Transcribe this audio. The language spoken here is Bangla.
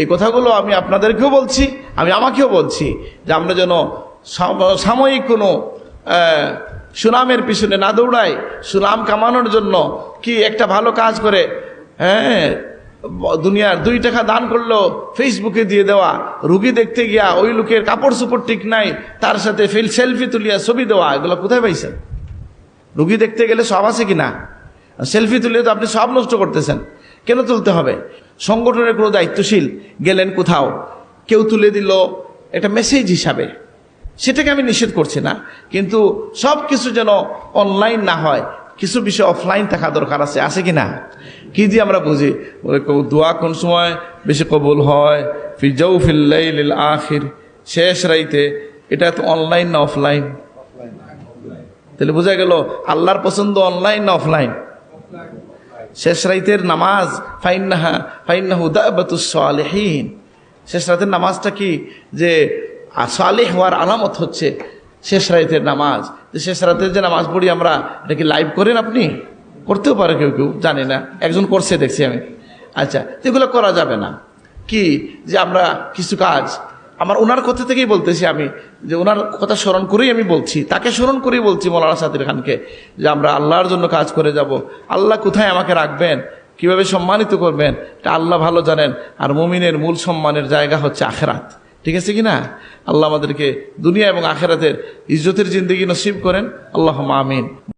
এই কথাগুলো আমি আপনাদেরকেও বলছি, আমি আমাকেও বলছি যে আমরা যেন সাময়িক কোনো সুনামের পিছনে না দৌড়াই, সুনাম কামানোর জন্য কি একটা ভালো কাজ করে হ্যাঁ দুনিয়ার দুই টাকা দান করল ফেসবুকে দিয়ে দেওয়া, রুগী দেখতে গিয়া ওই লোকের কাপড় চোপড় ঠিক নাই, তার সাথে ফিল, সেলফি তুলিয়া ছবি দেওয়া, এগুলো কোথায় পাইছেন? রুগী দেখতে গেলে সব আছে কিনা? সেলফি তুলে তো আপনি সব নষ্ট করতেছেন, কেন তুলতে হবে? সংগঠনের কোনো দায়িত্বশীল গেলেন কোথাও। কেউ তুলে দিল একটা মেসেজ হিসাবে। সেটাকে আমি নিষেধ করছি না কিন্তু সব কিছু যেন অনলাইন না হয় কিছু বিষয় অফলাইন থাকা দরকার আছে আছে কি না? কি দিয়ে আমরা বুঝি? দোয়া কোন সময়? বেশি কবুল হয়। ফিজাউ ফিল্লাইল আখির। শেষ রাইতে এটা তো অনলাইন না অফলাইন তাহলে বোঝা গেল আল্লাহর পছন্দ অনলাইন না অফলাইন শেষ রাইতের নামাজ, ফাইন্নাহা, ফাইন্নাহু দাবাতুসলেহীন শেষ রাতের নামাজটা কি? যে সালেহ হওয়ার আলামত হচ্ছে শেষ রাইতের নামাজ। যে শেষ রাতের যে নামাজ পড়ি আমরা, এটা কি লাইভ করেন আপনি? করতেও পারে কেউ কেউ, জানি না। একজন করছে, দেখছি আমি। আচ্ছা এগুলো করা যাবে না। কি? যে আমরা কিছু কাজ আমার ওনার কথা থেকেই বলতেছি আমি, যে ওনার কথা স্মরণ করেই আমি বলছি। তাকে স্মরণ করেই বলছি মৌলানা সাদির খানকে, যে আমরা আল্লাহর জন্য কাজ করে যাব। আল্লাহ কোথায় আমাকে রাখবেন? কীভাবে সম্মানিত করবেন? এটা আল্লাহ ভালো জানেন। আর মুমিনের মূল সম্মানের জায়গা হচ্ছে আখেরাত। ঠিক আছে কি না আল্লাহ আমাদেরকে দুনিয়া এবং আখেরাতের ইজ্জতের জিন্দগি নসিব করেন। আল্লাহ আমিন।